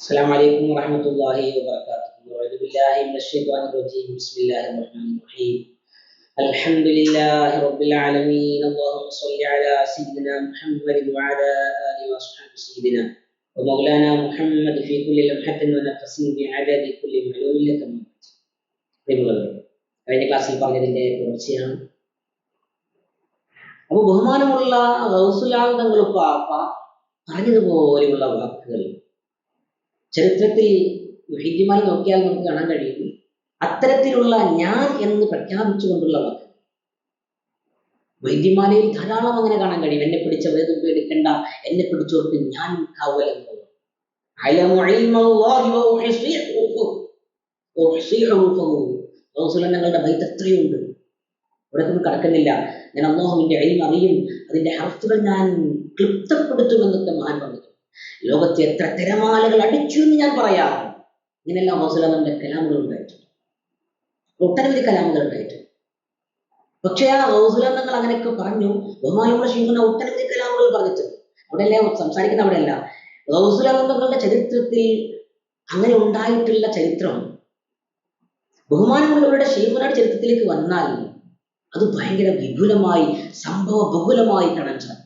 السلام عليكم ورحمة الله وبركاته أعوذ بالله من الشيطان الرجيم بسم الله الرحمن الرحيم الحمد لله رب العالمين اللهم صل على سيدنا محمد وعلى آله وأصحابه سيدنا ومولانا محمد في كل لمحة ونفس بعدد كل معلوم لك موت പ്രിയമുള്ളവരെ കഴിഞ്ഞ ക്ലാസ്സിൽ പറഞ്ഞതിന്റെ തുടർച്ചയാണ് അപ്പൊ ബഹുമാനമുള്ള ഗൗസുലാന്തങ്ങൾ പാപ്പ പറഞ്ഞതുപോലെയുള്ള വാക്കുകൾ ചരിത്രത്തിൽ മുഹിദ്യമാർ നോക്കിയാൽ നമുക്ക് കാണാൻ കഴിയും. അത്തരത്തിലുള്ള ഞാൻ എന്ന് പ്രഖ്യാപിച്ചുകൊണ്ടുള്ള വാക്ക്. വൈദ്യമാലയിൽ ധാരാളം അങ്ങനെ കാണാൻ കഴിയും. എന്നെ പിടിച്ച വേദം എടുക്കണ്ട എന്നെ പിടിച്ചോർക്ക് ഞാൻ കാവൽ. റസൂലുള്ളാഹിയുടെ ബൈത്ത് എത്രയുണ്ട്? ഇവിടെ ഒന്നും കടക്കുന്നില്ല. ഞാൻ അള്ളാഹുവിന്റെ അയിം അറിയും അതിന്റെ ഹർഫുകൾ ഞാൻ ക്ലിപ്തപ്പെടുത്തുമെന്നൊക്കെ മഹാൻ പറഞ്ഞു ലോകത്തെ എത്ര തിരമാലകൾ അടിച്ചു എന്ന് ഞാൻ പറയാം. ഇങ്ങനെയെല്ലാം റസൂലുള്ളാഹിന്റെ കലാമുകൾ ഉണ്ടായിട്ടുണ്ട്. ഒട്ടനവധി കലാമുകൾ ഉണ്ടായിട്ടുണ്ട്. പക്ഷേ ആ റസൂലുള്ളാഹികൾ അങ്ങനെയൊക്കെ പറഞ്ഞു. ബഹുമാനമുള്ള ശിങ്കുന്ന ഒട്ടനവധി കലാമുകൾ പറഞ്ഞിട്ടുണ്ട്. അവിടെയല്ല സംസാരിക്കുന്ന അവിടെയല്ല. റസൂലുള്ളാഹികളുടെ ചരിത്രത്തിൽ അങ്ങനെ ഉണ്ടായിട്ടുള്ള ചരിത്രം ബഹുമാനമുള്ളവരുടെ ഷെയ്ഖുനാട് ചരിത്രത്തിലേക്ക് വന്നാൽ അത് ഭയങ്കര വിപുലമായി സംഭവ ബഹുലമായി കാണാൻ സാധിക്കും.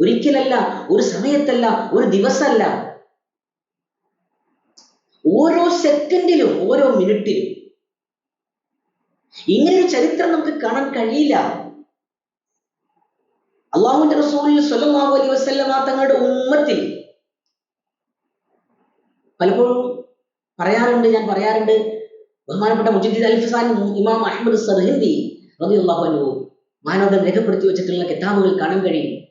ഒരിക്കലല്ല ഒരു സമയത്തല്ല ഒരു ദിവസമല്ല ഓരോ സെക്കൻഡിലും ഓരോ മിനിറ്റിലും. ഒരു ചരിത്രം നമുക്ക് കാണാൻ കഴിയില്ല. അള്ളാഹുന്റെ റസൂലിൽ സ്വലമാവ് അലൈഹി വസല്ലമ തങ്ങളുടെ ഉമ്മത്തിൽ പലപ്പോഴും പറയാറുണ്ട് ഞാൻ പറയാറുണ്ട് ബഹുമാനപ്പെട്ട മുജിദ്ദീദ് അൽ ഇമാം അഹമ്മദ് സർഹിന്ദി റളിയല്ലാഹു അൻഹു മാനവതം രേഖപ്പെടുത്തി വെച്ചിട്ടുള്ള കിതാബുകൾ കാണാൻ കഴിയും.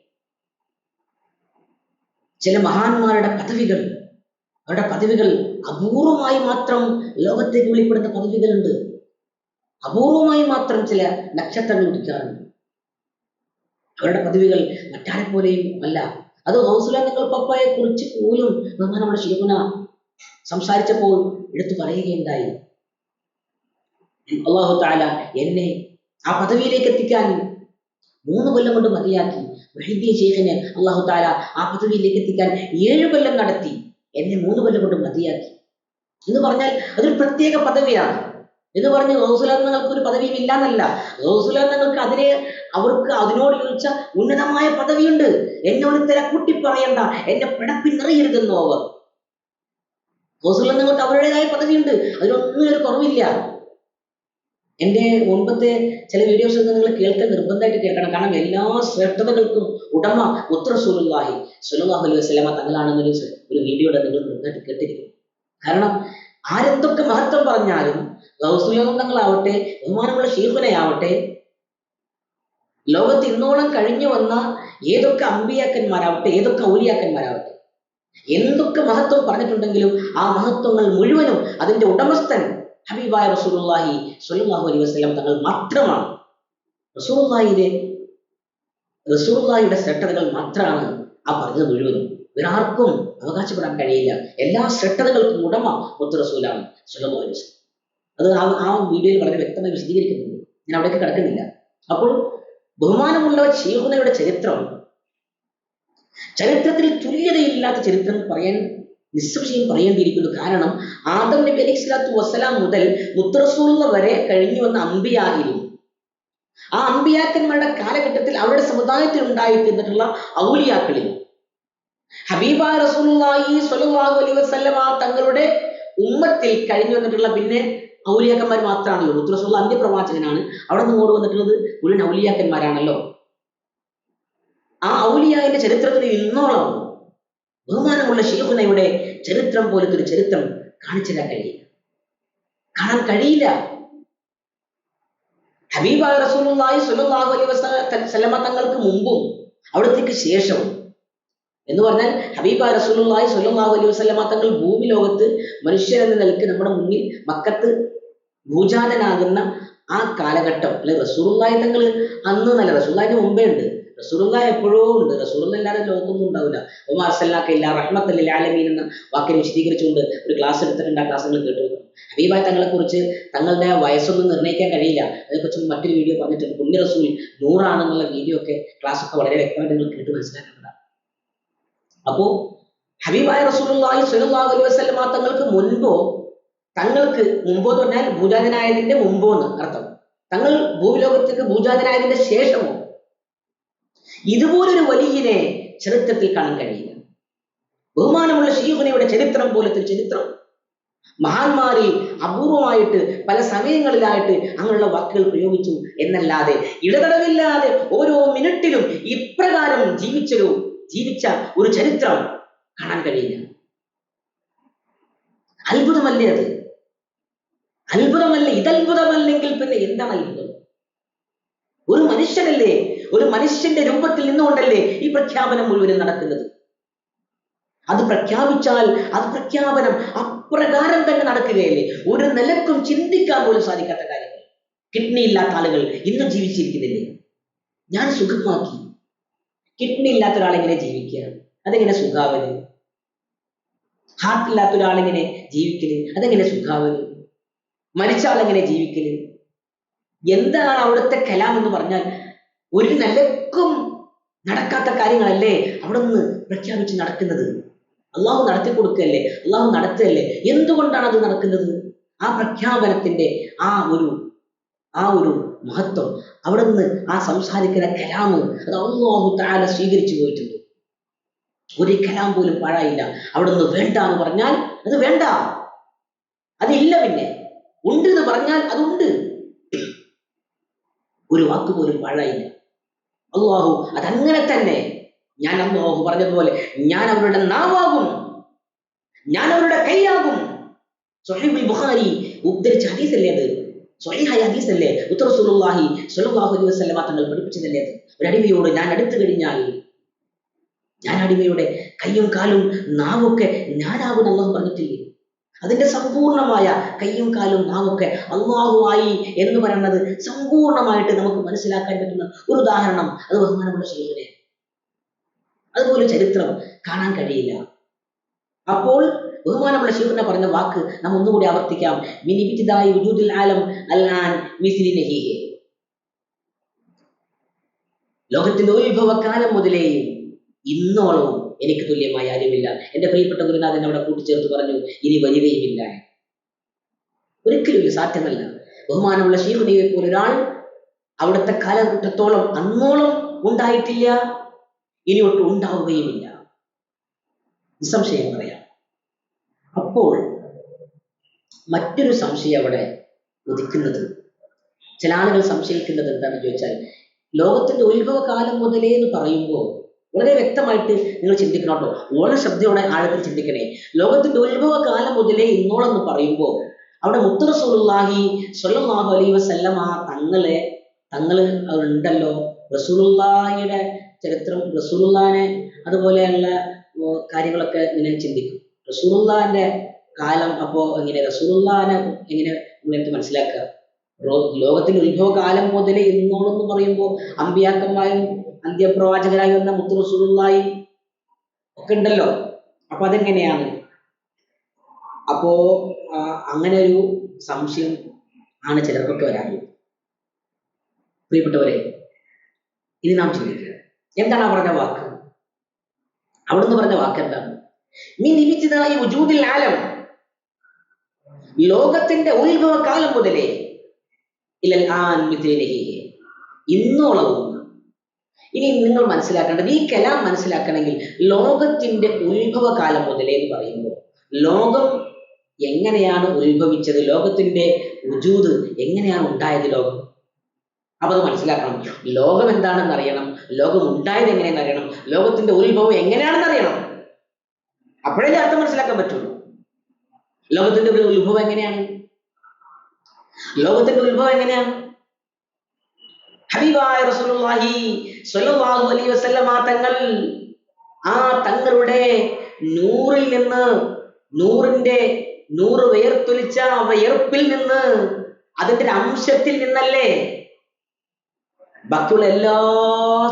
ചില മഹാന്മാരുടെ പദവികൾ. അവരുടെ പദവികൾ അപൂർവമായി മാത്രം ലോകത്തേക്ക് വെളിപ്പെടുന്ന പദവികളുണ്ട്. അപൂർവമായി മാത്രം ചില നക്ഷത്രങ്ങൾ ഉദിക്കാറുണ്ട്. അവരുടെ പദവികൾ മറ്റാരെ പോലെയും അല്ല. അത് ഹൗസുലാങ്ങൾ പപ്പയെ കുറിച്ച് പോലും നമ്മുടെ ശിവന സംസാരിച്ചപ്പോൾ എടുത്തു പറയുകയുണ്ടായി. അള്ളാഹു താല എന്നെ ആ പദവിയിലേക്ക് എത്തിക്കാൻ മൂന്ന് കൊല്ലം കൊണ്ട് മതിയാക്കി. വഹീദ്യ ഷെയ്ഖിന് അള്ളാഹു താല ആ പദവിയിലേക്ക് എത്തിക്കാൻ ഏഴ് കൊല്ലം നടത്തി. എന്നെ മൂന്ന് കൊല്ലം കൊണ്ട് മതിയാക്കി. എന്ന് പറഞ്ഞാൽ അതൊരു പ്രത്യേക പദവിയാണ്. എന്ന് പറഞ്ഞ് റോസുലങ്ങൾക്ക് ഒരു പദവിയും ഇല്ലാന്നല്ല. റോസുലങ്ങൾക്ക് അതിനെ അവർക്ക് അതിനോട് ചോദിച്ച ഉന്നതമായ പദവിയുണ്ട്. എന്നോട് ഒരു തിരക്കൂട്ടി പറയണ്ട. എന്നെ പിടപ്പിന്നറിയരുതെന്നോ അവർ. റോസുലങ്ങൾക്ക് അവരുടേതായ പദവിയുണ്ട്. അതിനൊന്നും ഒരു കുറവില്ല. എന്റെ മുൻപത്തെ ചില വീഡിയോസ് നിങ്ങൾ കേൾക്കാൻ നിർബന്ധമായിട്ട് കേൾക്കണം. കാരണം എല്ലാ ശ്രദ്ധകൾക്കും ഉടമ ഉത്തരസൂലുല്ലാഹി സുലല്ലാഹു അലൈഹി വസ്ലാമ തങ്ങളാണെന്നൊരു ഒരു വീഡിയോയുടെ നിങ്ങൾ നിർബന്ധമായിട്ട് കേട്ടിരിക്കും. കാരണം ആരെന്തൊക്കെ മഹത്വം പറഞ്ഞാലും ഗൗസുലങ്ങളാവട്ടെ ബഹുമാനമുള്ള ഷീഫുനയാവട്ടെ ലോകത്ത് ഇന്നോളം കഴിഞ്ഞു വന്ന ഏതൊക്കെ അമ്പിയാക്കന്മാരാവട്ടെ ഏതൊക്കെ ഔലിയാക്കന്മാരാവട്ടെ എന്തൊക്കെ മഹത്വം പറഞ്ഞിട്ടുണ്ടെങ്കിലും ആ മഹത്വങ്ങൾ മുഴുവനും അതിന്റെ ഉടമസ്ഥൻ ഹബീബായ റസൂലുള്ളാഹി സ്വല്ലല്ലാഹു അലൈഹി വസല്ലം തങ്ങൾ മാത്രമാണ്. റസൂലുള്ളാഹിയുടെ റസൂലുള്ളാഹിയുടെ മാത്രമാണ് ആ പറഞ്ഞത് മുഴുവനും. ഒരാർക്കും അവകാശപ്പെടാൻ കഴിയില്ല. എല്ലാ ശ്രദ്ധകൾക്കും ഉടമ മുത്ത് റസൂലാണ് സ്വല്ലല്ലാഹു അലൈഹി അത് ആ ആ വീഡിയോയിൽ വളരെ വ്യക്തമായി വിശദീകരിക്കുന്നുണ്ട്. ഞാൻ അവിടേക്ക് കിടക്കുന്നില്ല. അപ്പോൾ ബഹുമാനമുള്ളവ ഷീഹുനയുടെ ചരിത്രം ചരിത്രത്തിൽ തുല്യതയില്ലാത്ത ചരിത്രം പറയാൻ നിസ്സംശയം പറയേണ്ടിയിരിക്കുന്നു. കാരണം ആദം നബി അലൈഹി സ്വലാത്തു വസ്സലാം മുതൽ മുത്തറസൂള്ള വരെ കഴിഞ്ഞു വന്ന അമ്പിയായിരുന്നു. ആ അമ്പിയാക്കന്മാരുടെ കാലഘട്ടത്തിൽ അവരുടെ സമുദായത്തിൽ ഉണ്ടായിത്തീർന്നിട്ടുള്ള ഔലിയാക്കളിൽ. ഹബീബ റസൂലുള്ളാഹി സ്വല്ലല്ലാഹു അലൈഹി വസല്ലമ തങ്ങളുടെ ഉമ്മത്തിൽ കഴിഞ്ഞു വന്നിട്ടുള്ള പിന്നെ ഔലിയാക്കന്മാർ മാത്രമാണല്ലോ. മുത്തറസൂള്ള അന്ത്യപ്രവാചകനാണ്. അവിടെ നിന്ന് ഓടി വന്നിട്ടുള്ളത് മുഴുവൻ ഔലിയാക്കന്മാരാണല്ലോ. ആ ഔലിയാവിന്റെ ചരിത്രത്തിൽ ഇന്നോളം ബഹുമാനമുള്ള ഷെയ്ഖുനയുടെ ചരിത്രം പോലത്തെ ഒരു ചരിത്രം കാണിച്ചു തരാൻ കഴിയില്ല കാണാൻ കഴിയില്ല. ഹബീബ റസൂലുള്ളാഹി സ്വല്ലല്ലാഹു അലൈഹി വസല്ലമ തങ്ങൾക്ക് മുമ്പും അവിടത്തേക്ക് ശേഷവും എന്ന് പറഞ്ഞാൽ ഹബീബ റസൂലുള്ളാഹി സ്വല്ലല്ലാഹു അലൈഹി വസല്ലമ തങ്ങൾ ഭൂമി ലോകത്ത് മനുഷ്യൻ എന്ന നിലയ്ക്ക് നമ്മുടെ മുന്നിൽ മക്കത്ത് ഭൂജാതനാകുന്ന ആ കാലഘട്ടം അല്ലെ റസൂലുള്ളാഹി തങ്ങൾ അന്ന് നല്ല റസൂലുള്ളാഹിന്റെ മുമ്പേ ഉണ്ട്. റസൂലുള്ള എപ്പോഴോ ഉണ്ട്. റസൂലുള്ള ലോകമൊന്നും ഉണ്ടാവില്ല. ഒമാർ സല്ലാക്കില്ല റഹ്മത്തല്ല ആലമീൻ എന്ന വാക്കിനെ വിശദീകരിച്ചുകൊണ്ട് ഒരു ക്ലാസ് എടുത്തിട്ടുണ്ട്. ആ ക്ലാസ്സുകൾ കേട്ടു. തങ്ങളെ കുറിച്ച് തങ്ങളുടെ വയസ്സൊന്നും നിർണയിക്കാൻ കഴിയില്ല. അതിനെക്കുറിച്ച് മറ്റൊരു വീഡിയോ പറഞ്ഞിട്ടുണ്ട് പുണ്യ റസൂൽ നൂറാണെന്നുള്ള വീഡിയോ ഒക്കെ ക്ലാസ് ഒക്കെ വളരെ വ്യക്തമായിട്ട് നിങ്ങൾ കേട്ട് മനസ്സിലാക്കേണ്ടതാണ്. അപ്പോ ഹബീബായ റസൂലുള്ളാഹി സ്വല്ലല്ലാഹു അലൈഹി വസല്ലമ തങ്ങൾക്ക് മുൻപോ തങ്ങൾക്ക് മുമ്പോ എന്ന് പറഞ്ഞാൽ ഭൂജാതനായതിന്റെ മുമ്പോ എന്ന് അർത്ഥം. തങ്ങൾ ഭൂലോകത്തേക്ക് ഭൂജാതനായതിന്റെ ശേഷമോ ഇതുപോലൊരു വലിയനെ ചരിത്രത്തിൽ കാണാൻ കഴിയില്ല. ബഹുമാനമുള്ള ഷീഹുനയുടെ ചരിത്രം പോലത്തെ ചരിത്രം. മഹാന്മാരിൽ അപൂർവമായിട്ട് പല സമയങ്ങളിലായിട്ട് അങ്ങനെയുള്ള വാക്കുകൾ പ്രയോഗിച്ചു എന്നല്ലാതെ ഇടതടവില്ലാതെ ഓരോ മിനിറ്റിലും ഇപ്രകാരം ജീവിച്ചൊരു ജീവിച്ച ഒരു ചരിത്രം കാണാൻ കഴിയില്ല. അത്ഭുതമല്ലേ അത്? അത്ഭുതമല്ല ഇതത്ഭുതമല്ലെങ്കിൽ പിന്നെ എന്താണ് അത്ഭുതം? ഒരു മനുഷ്യനല്ലേ ഒരു മനുഷ്യന്റെ രൂപത്തിൽ നിന്നുകൊണ്ടല്ലേ ഈ പ്രഖ്യാപനം മുഴുവനും നടക്കുന്നത്? അത് പ്രഖ്യാപിച്ചാൽ അത് പ്രഖ്യാപനം അപ്രകാരം തന്നെ നടക്കുകയല്ലേ? ഒരു നിലക്കും ചിന്തിക്കാൻ പോലും സാധിക്കാത്ത കാര്യങ്ങൾ. കിഡ്നി ഇല്ലാത്ത ആളുകൾ ഇന്ന് ജീവിച്ചിരിക്കുന്നില്ലേ? ഞാൻ സുഖമാക്കി. കിഡ്നി ഇല്ലാത്ത ഒരാളെങ്ങനെ ജീവിക്കുക? അതെങ്ങനെ സുഖാവന് ഹാർട്ട് ഇല്ലാത്ത ഒരാളെങ്ങനെ ജീവിക്കൽ? അതെങ്ങനെ സുഖാവന് മരിച്ച ആളെങ്ങനെ ജീവിക്കൽ? എന്താണ് അവിടുത്തെ കലാം എന്ന് പറഞ്ഞാൽ ഒരു നിലക്കും നടക്കാത്ത കാര്യങ്ങളല്ലേ അവിടെ നിന്ന് പ്രഖ്യാപിച്ച് നടക്കുന്നത്? അള്ളാഹു നടത്തി കൊടുക്കുകയല്ലേ അള്ളാഹു നടത്തുകയല്ലേ എന്തുകൊണ്ടാണ് അത് നടക്കുന്നത്? ആ പ്രഖ്യാപനത്തിന്റെ ആ ഒരു ആ ഒരു മഹത്വം അവിടെ നിന്ന് ആ സംസാരിക്കുന്ന കലാമ് അത് അള്ളാഹു താല സ്വീകരിച്ചു പോയിട്ടുണ്ട്. ഒരു കലാം പോലും പാഴായില്ല. അവിടെ നിന്ന് വേണ്ട എന്ന് പറഞ്ഞാൽ അത് വേണ്ട. അതില്ല പിന്നെ. ഉണ്ട് എന്ന് പറഞ്ഞാൽ അതുണ്ട്. ഒരു വാക്ക് പോലും പാഴായില്ല. അള്ളാഹു അതങ്ങനെ തന്നെ ഞാൻ അള്ളാഹു പറഞ്ഞതുപോലെ ഞാൻ അവരുടെ നാവാകും. ഞാൻ അവരുടെ കൈയാകും. സ്വഹീബുൽ ബുഖാരി ഉദ്ധരിച്ച ഹദീസല്ലേ അത്? സ്വഹീഹായ ഹദീസല്ലേ? ഉത്തറസുല്ലാഹി സ്വല്ലല്ലാഹു അലൈഹി വസല്ലമ തങ്ങൾ പഠിപ്പിച്ചതല്ലേ അത്? ഒരു അടിമയോട് ഞാൻ അടുത്തു കഴിഞ്ഞാൽ ഞാൻ അടിമയുടെ കയ്യും കാലും നാവൊക്കെ ഞാനാകും അള്ളാഹു പറഞ്ഞിട്ടില്ലേ? അതിന്റെ സമ്പൂർണമായ കയ്യും കാലും നാവൊക്കെ അള്ളാഹുവായി എന്ന് പറയുന്നത് സമ്പൂർണമായിട്ട് നമുക്ക് മനസ്സിലാക്കാൻ പറ്റുന്ന ഒരു ഉദാഹരണം അത് ബഹുമാനമുള്ള ശൈലിനെ അതുപോലെ ചരിത്രം കാണാൻ കഴിയില്ല. അപ്പോൾ ബഹുമാനമുള്ള ശിവനെ പറഞ്ഞ വാക്ക് നാം ഒന്നുകൂടി ആവർത്തിക്കാം. വിനിപിച്ചതായി വുജൂദിൽ ആലം അല്ലാൻ മിസ്ലി ലോകത്തിന്റെ ലോകത്തിന്റെ ഉത്ഭവകാലം മുതലേയും ഇന്നോളവും എനിക്ക് തുല്യമായ ആരുമില്ല. എന്റെ പ്രിയപ്പെട്ട ഗുരുനാഥൻ അവിടെ കൂട്ടിച്ചേർത്ത് പറഞ്ഞു ഇനി വരികയുമില്ല. ഒരിക്കലുമില്ല സാധ്യമല്ല. ബഹുമാനമുള്ള ശീഹുനിയെ പോലെ ഒരാൾ അവിടുത്തെ കാലഘട്ടത്തോളം അന്നോളം ഉണ്ടായിട്ടില്ല ഇനി ഒട്ടും ഉണ്ടാവുകയുമില്ല. നിസ്സംശയം പറയാം. അപ്പോൾ മറ്റൊരു സംശയം അവിടെ ഉദിക്കുന്നത് ചില ആളുകൾ സംശയിക്കുന്നത് എന്താണെന്ന് ചോദിച്ചാൽ ലോകത്തിന്റെ ഉത്ഭവകാലം മുതലേ എന്ന് പറയുമ്പോൾ വളരെ വ്യക്തമായിട്ട് നിങ്ങൾ ചിന്തിക്കണം കേട്ടോ. വളരെ ശ്രദ്ധയോടെ ആഴത്തിൽ ചിന്തിക്കണേ. ലോകത്തിന്റെ ഉത്ഭവ കാലം മുതലേ ഇന്നോളം എന്ന് പറയുമ്പോൾ അവിടെ മുത്തറസൂലുള്ളാഹി സ്വല്ലല്ലാഹു അലൈഹി വസല്ലമ തങ്ങളെ തങ്ങൾ ഉണ്ടല്ലോ. റസൂലുള്ളാഹിയുടെ ചരിത്രം റസൂലുള്ളാനെ അതുപോലെയുള്ള കാര്യങ്ങളൊക്കെ ഇങ്ങനെ ചിന്തിക്കും. റസൂലുള്ളാന്റെ കാലം അപ്പോ എങ്ങനെ റസൂലുള്ളാനെ എങ്ങനെ നിങ്ങൾക്ക് മനസ്സിലാക്കുക? ലോകത്തിന്റെ ഉത്ഭവ കാലം മുതലേ ഇന്നോളം എന്ന് പറയുമ്പോൾ അമ്പിയാക്കന്മാരും അന്ത്യപ്രവാചകരായി വന്ന മുത്തു റസൂലുള്ളാഹി ഒക്കെ ഉണ്ടല്ലോ. അപ്പൊ അതെങ്ങനെയാണ്? അപ്പോ അങ്ങനെ ഒരു സംശയം ആണ് ചിലർക്കൊക്കെ വരാറുള്ളത്. പ്രിയപ്പെട്ടവരെ ഇനി നാം ചിന്തിക്കുക. എന്താണ് ആ പറഞ്ഞ വാക്ക്? അവിടുന്ന് പറഞ്ഞ വാക്ക് എന്താണ്? നീ നിമിച്ചതായി ഉജൂദിൽ ആലം. ലോകത്തിന്റെ ഉത്ഭവ കാലം മുതലേ ഇല്ലൽ ആ ഇന്നോളവും ഇനി നിങ്ങൾ മനസ്സിലാക്കേണ്ടത് ഈ കലാം മനസ്സിലാക്കണമെങ്കിൽ ലോകത്തിന്റെ ഉത്ഭവ കാലം മുതലേ എന്ന് പറയുമ്പോൾ ലോകം എങ്ങനെയാണ് ഉത്ഭവിച്ചത്? ലോകത്തിന്റെ ഉജൂത് എങ്ങനെയാണ് ഉണ്ടായത് ലോകം? അപ്പൊ അത് മനസ്സിലാക്കണം. ലോകം എന്താണെന്ന് അറിയണം. ലോകം ഉണ്ടായത് എങ്ങനെയെന്ന് അറിയണം. ലോകത്തിന്റെ ഉത്ഭവം എങ്ങനെയാണെന്ന് അറിയണം. അപ്പോഴല്ലേ അർത്ഥം മനസ്സിലാക്കാൻ പറ്റുള്ളൂ ലോകത്തിന്റെ ഒരു ഉത്ഭവം എങ്ങനെയാണ്? ലോകത്തിന്റെ ഉത്ഭവം എങ്ങനെയാണ്? ഹബീബായ റസൂലുള്ളാഹി സ്വല്ലല്ലാഹു അലൈഹി വസല്ലമ തങ്ങൾ ആ തങ്ങളുടെ നൂറിൽ നിന്ന് നൂറിന്റെ നൂറ് വേർത്തൊലിച്ച വിയർപ്പിൽ നിന്ന് അതിന്റെ അംശത്തിൽ നിന്നല്ലേ ബാക്കിയുള്ള എല്ലാ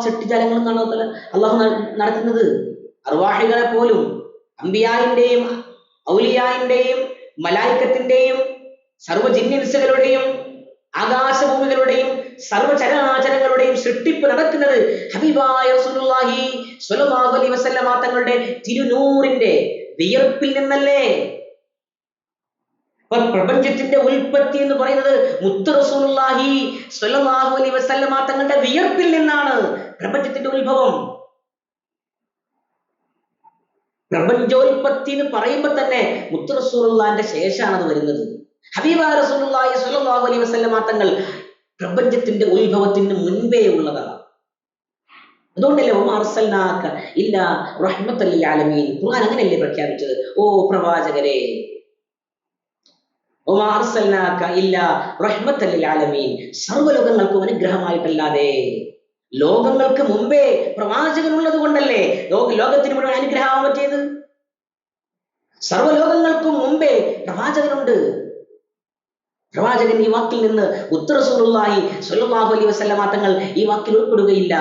സൃഷ്ടിജാലങ്ങളും കാണാത്ത അള്ളാഹു നടത്തുന്നത്. അർവാഹികളെ പോലും അമ്പിയായിന്റെയും ഔലിയായിന്റെയും മലായിക്കത്തിന്റെയും സർവ ജിന്നിൻസുകളുടെയും ആകാശഭൂമികളുടെയും സർവചരാചരങ്ങളുടെയും സൃഷ്ടിപ്പ് നടക്കുന്നത് ഹബീബായ റസൂലുള്ളാഹി സ്വല്ലല്ലാഹു അലൈഹി വസല്ലമ തങ്ങളുടെ തിരുനൂറിന്റെ വിയർപ്പിൽ നിന്നല്ലേ? പ്രപഞ്ചത്തിന്റെ ഉൽപ്പത്തി എന്ന് പറയുന്നത് മുത്ത് റസൂലുള്ളാഹി സ്വല്ലല്ലാഹു അലൈഹി വസല്ലമ തങ്ങളുടെ വിയർപ്പിൽ നിന്നാണ് പ്രപഞ്ചത്തിന്റെ ഉത്ഭവം. പ്രപഞ്ചോൽപത്തി എന്ന് പറയുമ്പോൾ തന്നെ മുത്ത് റസൂലുള്ളാന്റെ ശേഷമാണ് അത് വരുന്നത്. ഹബീബ റസൂലുള്ളാഹി സ്വല്ലല്ലാഹു അലൈഹി തങ്ങൾ പ്രപഞ്ചത്തിന്റെ ഉത്ഭവത്തിന് മുൻപേ ഉള്ളതാണ്. അതുകൊണ്ടല്ലേ ഒമ അർസൽനാക്ക ഇല്ല റഹ്മത്തല്ലി ആലമീൻ ഖുർആൻ അങ്ങനെയല്ലേ പ്രഖ്യാപിച്ചത്? ഓ പ്രവാചകരെ ഒമ അർസൽനാക്ക ഇല്ല റഹ്മത്തല്ലി ആലമീൻ സർവലോകങ്ങൾക്കും അനുഗ്രഹമായിട്ടല്ലാതെ ലോകങ്ങൾക്ക് മുമ്പേ പ്രവാചകൻ ഉള്ളത് കൊണ്ടല്ലേ ലോക ലോകത്തിന് മുഴുവൻ അനുഗ്രഹമാവാൻ പറ്റിയത് സർവലോകങ്ങൾക്കും മുമ്പേ പ്രവാചകനുണ്ട്. പ്രവാചകൻ ഈ വാക്കിൽ നിന്ന് ഉത്തരസുറുള്ളായി സ്വല്ലല്ലാഹു അലൈഹി വസല്ലമ തങ്ങൾ ഈ വാക്കിൽ ഉൾപ്പെടുകയില്ല.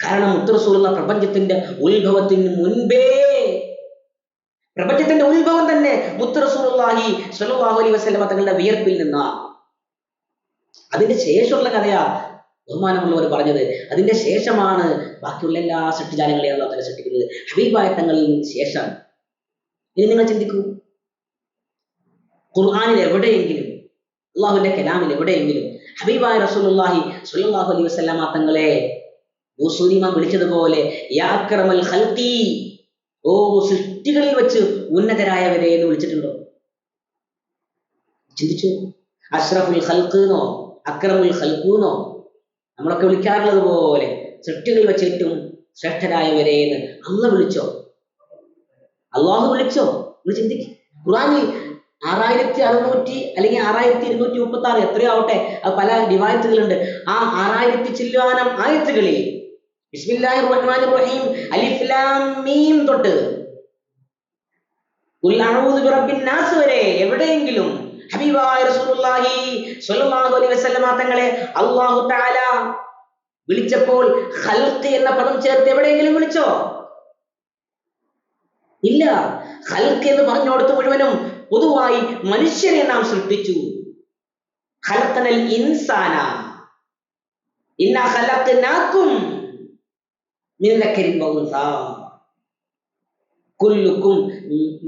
കാരണം ഉത്തരസുറുള്ള പ്രപഞ്ചത്തിന്റെ ഉത്ഭവത്തിന് മുൻപേ പ്രപഞ്ചത്തിന്റെ ഉത്ഭവം തന്നെ മുത്തറസൂറുള്ളാഹി സ്വല്ലല്ലാഹു അലൈഹി വസല്ലമ തങ്ങളുടെ വിയർപ്പിൽ നിന്നാണ്. അതിന്റെ ശേഷമുള്ള കഥയാ ബഹുമാനമുള്ളവർ പറഞ്ഞത്. അതിന്റെ ശേഷമാണ് ബാക്കിയുള്ള എല്ലാ സൃഷ്ടിജാലങ്ങളെയും അള്ളാഹു സൃഷ്ടിക്കുന്നത്. ഹബീബായ തങ്ങളിൽ ശേഷം ഇനി നിങ്ങൾ ചിന്തിക്കൂ ഖുർആാനിൽ എവിടെയെങ്കിലും അള്ളാഹുവിന്റെ കലാമിൽ എവിടെയെങ്കിലും ഹബീബായ റസൂലുള്ളാഹി സ്വല്ലല്ലാഹു അലൈഹി വസല്ലമ തങ്ങളെ മൂസൂരിമാൻ വിളിച്ചതുപോലെ യാ അക്രമൽ ഖൽഖി ഓ സൃഷ്ടികളിൽ വെച്ച് ഉന്നതരായവരെ എന്ന് വിളിച്ചിട്ടുണ്ടോ? ചിന്തിച്ചു. അഷ്റഫുൽ ഖൽഖ് എന്നോ അക്രമുൽ ഖൽഖുനോ നമ്മളൊക്കെ വിളിക്കാറുള്ളത് പോലെ സൃഷ്ടികളിൽ വെച്ച് ഏറ്റവും ശ്രേഷ്ഠരായവരെ എന്ന് അന്ന് വിളിച്ചോ? അള്ളാഹു വിളിച്ചോ? ഒന്ന് ചിന്തിക്കും. ഖുർആനിൽ ആറായിരത്തി അറുന്നൂറ്റി അല്ലെങ്കിൽ ആറായിരത്തി ഇരുന്നൂറ്റി മുപ്പത്തി ആറ് എത്രയോ ആവട്ടെ പല ഡിവൈസുകളുണ്ട് ആ ആറായിരത്തി ചില്ലുവാനം ആയത്തുകളിൽ ബിസ്മില്ലാഹിർ റഹ്മാനിർ റഹീം അലിഫ് ലാം മീം തൊട്ട്. ഖുൽ അഊദു ബിറബ്ബിൻ നാസ് വരെ എവിടെയെങ്കിലും ഹബീബായ റസൂലുള്ളാഹി സ്വല്ലല്ലാഹു അലൈഹി വസല്ലമ തങ്ങളെ അല്ലാഹു തആല വിളിച്ചപ്പോൾ ഖൽഖ് എന്ന പദം ചേർത്ത് എവിടെയെങ്കിലും വിളിച്ചോ? ഇല്ല. ഖൽഖ് എന്ന് പറഞ്ഞോടത്ത് മുഴുവനും പൊതുവായി മനുഷ്യനെ നാം സൃഷ്ടിച്ചു. ഖലഖനൽ ഇൻസാന. ഇന്ന ഖലഖനാകും മിൻ കുല്ലുക്കും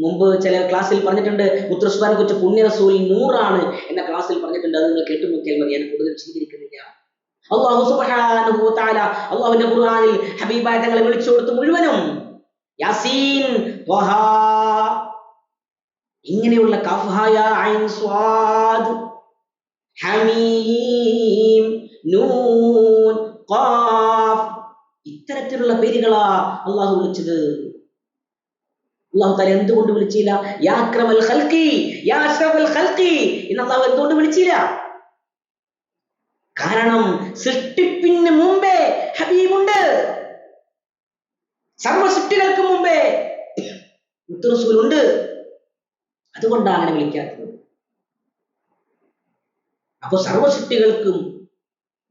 മുമ്പ് ചില ക്ലാസ്സിൽ പറഞ്ഞിട്ടുണ്ട് മുത്തറസ്ബാനെ കുറിച്ച് പുണ്യ റസൂൽ നൂറാണ് എന്ന ക്ലാസ്സിൽ പറഞ്ഞിട്ടുണ്ട്. അത് നിങ്ങൾ കേട്ടു നോക്കിയാൽ മതി ഞാൻ കൂടുതൽ വിശദീകരിക്കുന്നില്ല. അള്ളാഹു സുബ്ഹാനഹു തആല അള്ളാഹുവിന്റെ ഖുർആനിൽ ഹബീബായ തങ്ങളെ വിളിച്ചു കൊടുത്തു മുഴുവനും. യാസീൻ ത്വഹ ഇങ്ങനെയുള്ള കഫ്ഹായ ഐൻ സ്വാദ്. ഹമീം നൂൻ ഖാഫ്. ഇത്തരത്തിലുള്ള പേരുകളാ അള്ളാഹു വിളിച്ചത്. അള്ളാഹു താല എന്തുകൊണ്ട് വിളിച്ചില്ല? യാ അക്രമൽ ഖൽഖി യാ അഷ്റഫൽ ഖൽഖി. എന്ന് അള്ളാഹു എന്തുകൊണ്ട് വിളിച്ചില്ല? കാരണം സൃഷ്ടിപ്പിന് മുമ്പേ ഹബീബുണ്ട്. സർവ സൃഷ്ടികൾക്ക് മുമ്പേ മുത്തുറസൂലുണ്ട് അതുകൊണ്ടാണ് അങ്ങനെ വിളിക്കാത്തത്. അപ്പൊ സർവശക്തികൾക്കും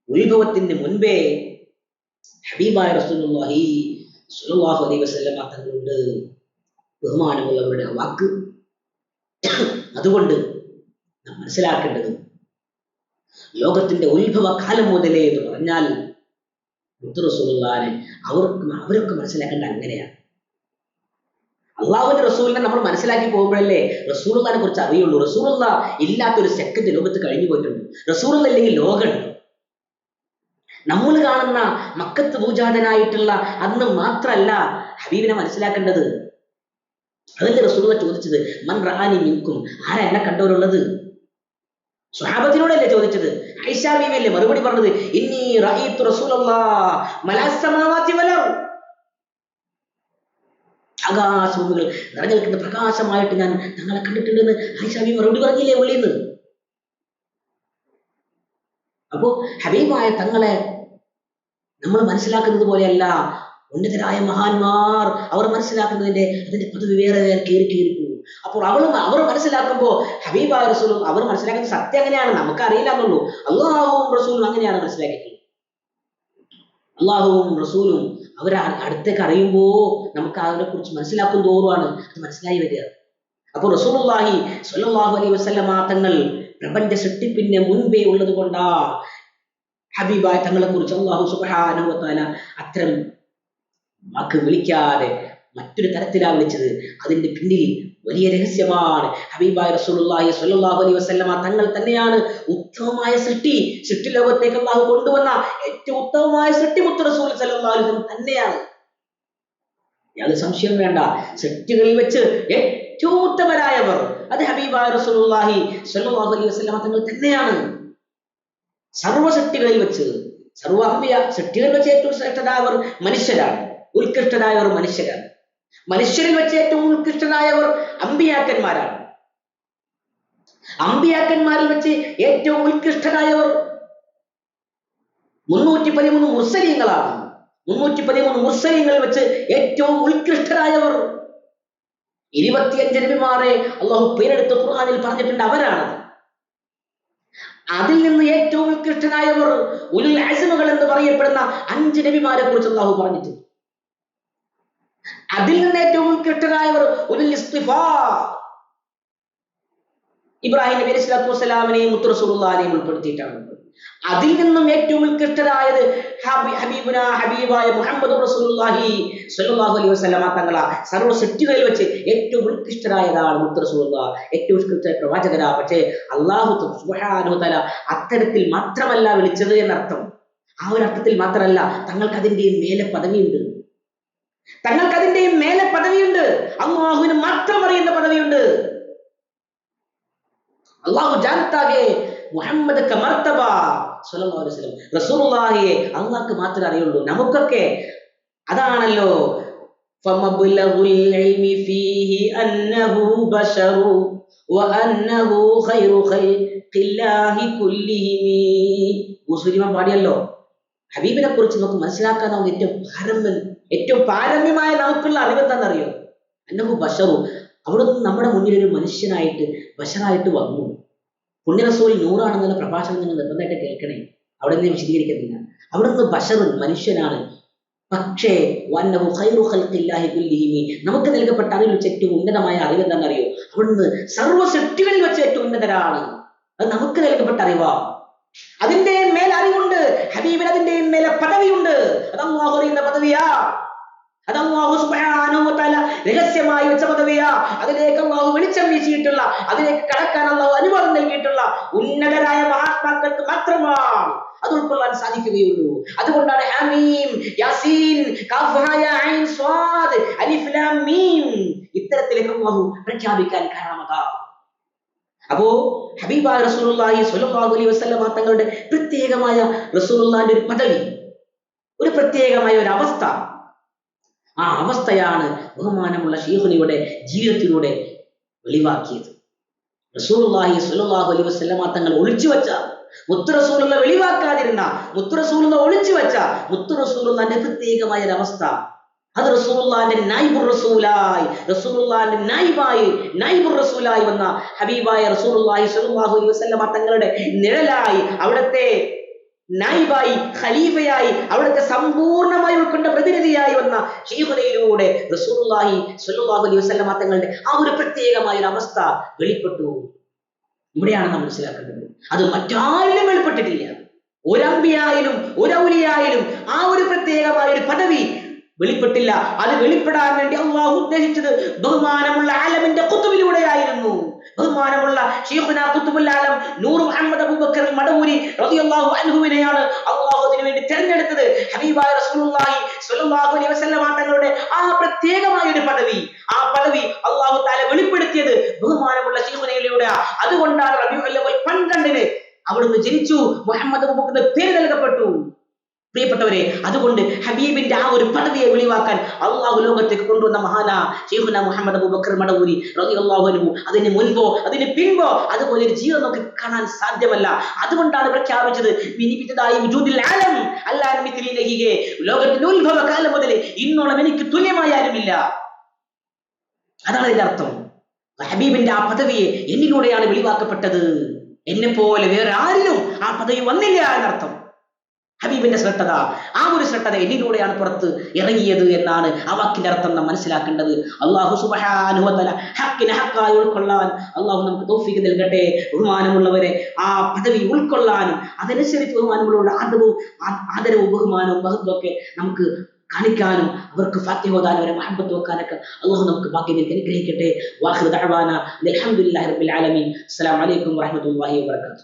ഉത്ഭവത്തിന് മുൻപേ ഹബീബായ റസൂലുള്ളാഹി സ്വല്ലല്ലാഹു അലൈഹി വസല്ലമ തങ്ങളുണ്ട് ബഹുമാനമുള്ളവരുടെ വാക്ക്. അതുകൊണ്ട് നാം മനസ്സിലാക്കേണ്ടത് ലോകത്തിന്റെ ഉത്ഭവ കാലം മുതലേ എന്ന് പറഞ്ഞാൽ അവർക്ക് അവരൊക്കെ മനസ്സിലാക്കേണ്ട അങ്ങനെയാണ്. അള്ളാഹുവിന്റെ റസൂലിനെ നമ്മൾ മനസ്സിലാക്കി പോകുമ്പോഴല്ലേ റസൂലുള്ളാനെ കുറിച്ച് അറിയുള്ളൂ. റസൂലുള്ള ഇല്ലാത്തൊരു സെക്കൻഡ് ലോകത്ത് കഴിഞ്ഞു പോയിട്ടുണ്ട്. റസൂലുള്ള ഇല്ലെങ്കിൽ ലോകമുണ്ട് നമ്മൾ കാണുന്ന മക്കത്ത് പൂജാതനായിട്ടുള്ള അന്ന് മാത്രല്ല ഹബീബിനെ മനസ്സിലാക്കേണ്ടത്. അതല്ലേ റസൂലുള്ള ചോദിച്ചത്? മൻ റഹാനി മിൻകും. ആരാ എന്നെ കണ്ടവരുള്ളത്? സ്വഹാബത്തിനോടല്ലേ ചോദിച്ചത്? ഐഷാബീബിയല്ലേ മറുപടി പറഞ്ഞത്? ഇന്നി റഅയ്തു റസൂലല്ലാഹ് മലാസ് സമാവാതി വലർ ആകാശഭൂമികൾ നിറഞ്ഞു നിൽക്കുന്ന പ്രകാശമായിട്ട് ഞാൻ ഞങ്ങളെ കണ്ടിട്ടുണ്ടെന്ന് ഐഷ മറുപടി പറഞ്ഞില്ലേ വിളിയെന്ന്? അപ്പോ ഹബീബായ തങ്ങളെ നമ്മൾ മനസ്സിലാക്കുന്നത് പോലെയല്ല ഉന്നതരായ മഹാന്മാർ അവർ മനസ്സിലാക്കുന്നതിന്റെ അതിന്റെ പദവി വേറെ വേറെ കയറി കയറി പോകും. അപ്പോൾ അവൾ അവർ മനസ്സിലാക്കുമ്പോൾ ഹബീബായ റസൂലും അവർ മനസ്സിലാക്കുന്ന സത്യം അങ്ങനെയാണ് നമുക്ക് അറിയില്ല എന്നുള്ളൂ. അള്ളാഹുവും റസൂലും അങ്ങനെയാണ് മനസ്സിലാക്കിയിട്ടുള്ളത്. അള്ളാഹുവും റസൂലും അവർ അടുത്തേക്ക് അറിയുമ്പോ നമുക്ക് അവരെ കുറിച്ച് മനസ്സിലാക്കും തോറുമാണ് അത് മനസ്സിലായി വരിക. അപ്പോൾ റസൂലുള്ളാഹി സ്വല്ലല്ലാഹു അലൈഹി വസല്ലമ തങ്ങൾ പ്രപഞ്ച സൃഷ്ടിപ്പിന് മുൻപേ ഉള്ളത് കൊണ്ടാ ഹബീബായ തങ്ങളെ കുറിച്ച് അള്ളാഹു സുബാനുവത്താല അത്തരം വാക്ക് വിളിക്കാതെ മറ്റൊരു തരത്തിലാണ് വിളിച്ചത്. അതിന്റെ പിന്നിൽ വലിയ രഹസ്യമാണ്. ഹബീബായ റസൂലുള്ളാഹി സ്വല്ലല്ലാഹു അലൈഹി വസല്ലമ തങ്ങൾ തന്നെയാണ് ഉത്തമമായ സൃഷ്ടി സൃഷ്ടി ലോകത്തേക്ക് അള്ളാഹു കൊണ്ടുവന്ന ഏറ്റവും ഉത്തമമായ സൃഷ്ടി മുത്ത് റസൂൽ സല്ലല്ലാഹു അലൈഹി തന്നെയാണ്. യാതൊരു സംശയം വേണ്ട. സൃഷ്ടികളിൽ വെച്ച് ഏറ്റവും ഉത്തമരായവർ അത് ഹബീബായ റസൂലുള്ളാഹി സ്വല്ലല്ലാഹു അലൈഹി വസല്ലമ തങ്ങൾ തന്നെയാണ്. സർവ സൃഷ്ടികളിൽ വെച്ച് സർവ അമ്പിയ സൃഷ്ടികളിൽ വെച്ച് ഏറ്റവും ശ്രേഷ്ഠരായവർ മനുഷ്യരാണ്. ഉത്കൃഷ്ടരായവർ മനുഷ്യരാണ്. മനുഷ്യരിൽ വെച്ച് ഏറ്റവും ഉത്കൃഷ്ടനായവർ അമ്പിയാക്കന്മാരാണ്. അമ്പിയാക്കന്മാരിൽ വെച്ച് ഏറ്റവും ഉത്കൃഷ്ടനായവർ മുന്നൂറ്റി പതിമൂന്ന് മുർസലീങ്ങളാണ് മുന്നൂറ്റി പതിമൂന്ന് മുർസലീങ്ങളിൽ വെച്ച് ഏറ്റവും ഉത്കൃഷ്ടരായവർ ഇരുപത്തിയഞ്ച് നബിമാരെ അള്ളാഹു പേരെടുത്ത് ഖുർആാനിൽ പറഞ്ഞിട്ടുണ്ട് അവരാണത്. അതിൽ നിന്ന് ഏറ്റവും ഉത്കൃഷ്ടനായവർ ഉലുൽ അസ്മുകൾ എന്ന് പറയപ്പെടുന്ന അഞ്ച് നബിമാരെ കുറിച്ച് അള്ളാഹു പറഞ്ഞിട്ടുണ്ട്. അതിൽ നിന്ന് ഏറ്റവും ഇസ്തിഫാ. ഇബ്രാഹിം നബി അലൈഹി വസ്സലാമിനെയും മുത്തുറസുല്ലാനെയും ഉൾപ്പെടുത്തിയിട്ടാണ്. അതിൽ നിന്നും ഏറ്റവും ഉത്കൃഷ്ടരായത് ഹബീബുന ഹബീബായ മുഹമ്മദ് റസൂലുള്ളാഹി സ്വല്ലല്ലാഹു അലൈഹി വസല്ലമ തങ്ങള സർവ സൃഷ്ടികളിൽ വെച്ച് ഏറ്റവും ഉത്കൃഷ്ടരായതാണ് മുത്ത് റസൂലുള്ള ഏറ്റവും ഉത്കൃഷ്ട പ്രവാചകരാ. പക്ഷേ അള്ളാഹു സുബ്ഹാനഹു തആല അത്തരത്തിൽ മാത്രമല്ല വിളിച്ചത് എന്നർത്ഥം. ആ ഒരു അർത്ഥത്തിൽ മാത്രമല്ല തങ്ങൾക്ക് അതിന്റെ മേലെ പദവിയുണ്ട്. തങ്ങൾക്ക് അതിന്റെയും മേലെ പദവിയുണ്ട്. അള്ളാഹുവിന് മാത്രം അറിയുന്ന പദവിയുണ്ട്. അള്ളാഹു ജാനത്താകെ മുഹമ്മദ് കമർത്തബ റസൂലുള്ളാഹിയെ അള്ളാഹ്ക്ക് മാത്രമേ അറിയുള്ളൂ. നമുക്കൊക്കെ അതാണല്ലോ. പാടിയല്ലോ. ഹബീബിനെ കുറിച്ച് നമുക്ക് മനസ്സിലാക്കാനാവുന്ന ഏറ്റവും പാരമ്യ ഏറ്റവും പാരമ്യമായ നമുക്കുള്ള അറിവ് എന്താണെന്നറിയോ? അന്നഹു ബഷറു. അവിടുന്ന് നമ്മുടെ മുന്നിൽ ഒരു മനുഷ്യനായിട്ട് ബഷറായിട്ട് വന്നു. പുണ്യറസൂൽ നൂറാണെന്നുള്ള പ്രഭാഷണം നിങ്ങൾ നിർബന്ധമായിട്ട് കേൾക്കണേ. അവിടെ നിന്ന് വിശദീകരിക്കുന്നില്ല. അവിടുന്ന് ബഷറുൻ മനുഷ്യനാണ്. പക്ഷേ നമുക്ക് നൽകപ്പെട്ട അറിവിൽ വെച്ച് ഏറ്റവും ഉന്നതമായ അറിവ് എന്താണെന്നറിയോ? അവിടുന്ന് സർവ സൃഷ്ടികളിൽ വെച്ച് ഏറ്റവും ഉന്നതരാണ്. അത് നമുക്ക് നൽകപ്പെട്ട അറിവാ അതിന്റെ മേൽ അറിവുണ്ട്. ഹബീബിന് അതിന്റെ മേലെ പദവിയുണ്ട്. അത് അള്ളാഹു അറിയുന്ന പദവിയാ. അത് അള്ളാഹു രഹസ്യമായി വെച്ച പദവിയാ. അതിലേക്ക് അള്ളാഹു വെളിച്ചം വീശിയിട്ടുള്ള അതിലേക്ക് കടക്കാൻ അള്ളാഹു അനുവാദം നൽകിയിട്ടുള്ള ഉന്നതരായ മഹാത്മാക്കൾക്ക് മാത്രമാണ് അത് ഉൾക്കൊള്ളാൻ സാധിക്കുകയുള്ളൂ. അതുകൊണ്ടാണ് ഹമീം യാസീൻ അലിഫ് ലാം മീം ഇത്തരത്തിലേക്ക് അള്ളാഹു പ്രഖ്യാപിക്കാൻ കാരണമതാ അപ്പോ ഹബീബായ റസൂലുള്ളാഹി സ്വല്ലല്ലാഹു അലൈഹി വസല്ലമ തങ്ങളുടെ പ്രത്യേകമായ റസൂലുള്ളാഹിന്റെ ഒരു പദവി ഒരു പ്രത്യേകമായ ഒരു അവസ്ഥ. ആ അവസ്ഥയാണ് ബഹുമാനമുള്ള ഷീഖുനിയുടെ ജീവിതത്തിലൂടെ വെളിവാക്കിയത്. റസൂലുള്ളാഹി സ്വല്ലല്ലാഹു അലൈഹി വസല്ലമ തങ്ങൾ ഒളിച്ചു വെച്ച മുത്തു റസൂലുള്ള വെളിവാക്കാതിരുന്ന മുത്തു റസൂലുള്ള ഒളിച്ചു വെച്ച മുത്തു റസൂലുള്ളാന്റെ പ്രത്യേകമായ ഒരു അവസ്ഥ അത് റസൂലുള്ളാന്റെ നൈബുർ റസൂലായി റസൂലുള്ളാന്റെ നൈബായി നൈബുർ റസൂലായി വന്ന ഹബീബായ റസൂലുള്ളാഹി സ്വല്ലല്ലാഹു അലൈഹി വസല്ലമ തങ്ങളുടെ നിഴലായി അവിടത്തെ നൈബായി ഖലീഫയായി അവിടുത്തെ സമ്പൂർണമായി ഉൾക്കൊണ്ട പ്രതിനിധിയായി വന്ന ഷീഖുലയിലൂടെ റസൂലുള്ളാഹി സ്വല്ലല്ലാഹു അലൈഹി വസല്ലമ തങ്ങളുടെ ആ ഒരു പ്രത്യേകമായ ഒരു അവസ്ഥ വെളിപ്പെട്ടു. ഇവിടെയാണ് നാം മനസ്സിലാക്കേണ്ടത്. അത് മറ്റാരിലും വെളിപ്പെട്ടിട്ടില്ല. ഒരമ്പിയായാലും ഒരൗലിയായാലും ആ ഒരു പ്രത്യേകമായ ഒരു പദവി വെളിപ്പെട്ടില്ല. അത് വെളിപ്പെടാൻ വേണ്ടി അള്ളാഹു ഉദ്ദേശിച്ചത് ബഹുമാനമുള്ള ആലമിന്റെ കുത്തുവിലൂടെയായിരുന്നു ബഹുമാനമുള്ള ഷീഖുന കുത്തുബുൽ ആലം നൂർ മുഹമ്മദ് അബൂബക്കർ മടവൂരി റളിയല്ലാഹു അൻഹുവിനെയാണ് അള്ളാഹു അതിനു വേണ്ടി തിരഞ്ഞെടുത്തത്. ഹബീബായ റസൂലുള്ളാഹി സ്വല്ലല്ലാഹു അലൈഹി വസല്ലം തങ്ങളുടെ ആ പ്രത്യേകമായ ഒരു പദവി. ആ പദവി അള്ളാഹു താല വെളിപ്പെടുത്തിയത് ബഹുമാനമുള്ള ഷീഖുനയിലൂടെ അതുകൊണ്ടാണ് റബീഉൽ അവ്വൽ പന്ത്രണ്ടിന് അവിടുന്ന് ജനിച്ചു. മുഹമ്മദ് അബൂബക്കർ പേര് നൽകപ്പെട്ടു. പ്രിയപ്പെട്ടവരെ അതുകൊണ്ട് ഹബീബിന്റെ ആ ഒരു പദവിയെ വെളിവാക്കാൻ അള്ളാഹു ലോകത്തേക്ക് കൊണ്ടുവന്ന മഹാന ഷെയ്ഖുന മുഹമ്മദ് അബൂബക്കർ മടവൂരി അൻഹു. അതിന് മുൻപോ അതിന് പിൻപോ അതുപോലെ ഒരു ജീവിതം നമുക്ക് കാണാൻ സാധ്യമല്ല. അതുകൊണ്ടാണ് പ്രഖ്യാപിച്ചത് വിനിപ്പിച്ചതായി ആലം ലോകത്തിന്റെ ഉത്ഭവ കാലം മുതൽ ഇന്നോളം എനിക്ക് തുല്യമായ ആരുമില്ല. അതാണ് ഇതിന്റെ അർത്ഥം. ഹബീബിന്റെ ആ പദവിയെ എന്നിലൂടെയാണ് വെളിവാക്കപ്പെട്ടത്. എന്നെ പോലെ വേറെ ആരിലും ആ പദവി വന്നില്ല എന്നർത്ഥം. ഹബീബിന്റെ ശ്രദ്ധത ആ ഒരു ശ്രദ്ധത എന്നിലൂടെയാണ് പുറത്ത് ഇറങ്ങിയത് എന്നാണ് ആ വാക്കിന്റെ അർത്ഥം നാം മനസ്സിലാക്കേണ്ടത്. അള്ളാഹു സുബാനുഹത്തല ഹക്കിനെ ഹക്കായി ഉൾക്കൊള്ളാൻ അള്ളാഹു നമുക്ക് തോഫിക്ക് നൽകട്ടെ. ബഹുമാനമുള്ളവരെ ആ പദവി ഉൾക്കൊള്ളാനും അതനുസരിച്ച് ബഹുമാനമുള്ള ആദരവും ആദരവും ബഹുമാനവും മഹത്വമൊക്കെ നമുക്ക് കാണിക്കാനും അവർക്ക് ഫാത്തിഹ ഓതാനും അവരെ മഹബത്ത് വെക്കാനൊക്കെ അള്ളാഹു നമുക്ക് ഭാഗ്യം നൽകി അനുഗ്രഹിക്കട്ടെ വാഹിർ ദഅവാന അൽഹംദുലില്ലാഹി റബ്ബിൽ ആലമീൻ. അസ്സലാമു അലൈക്കും വറഹ്മത്തുള്ളാഹി വബറകാതുഹു.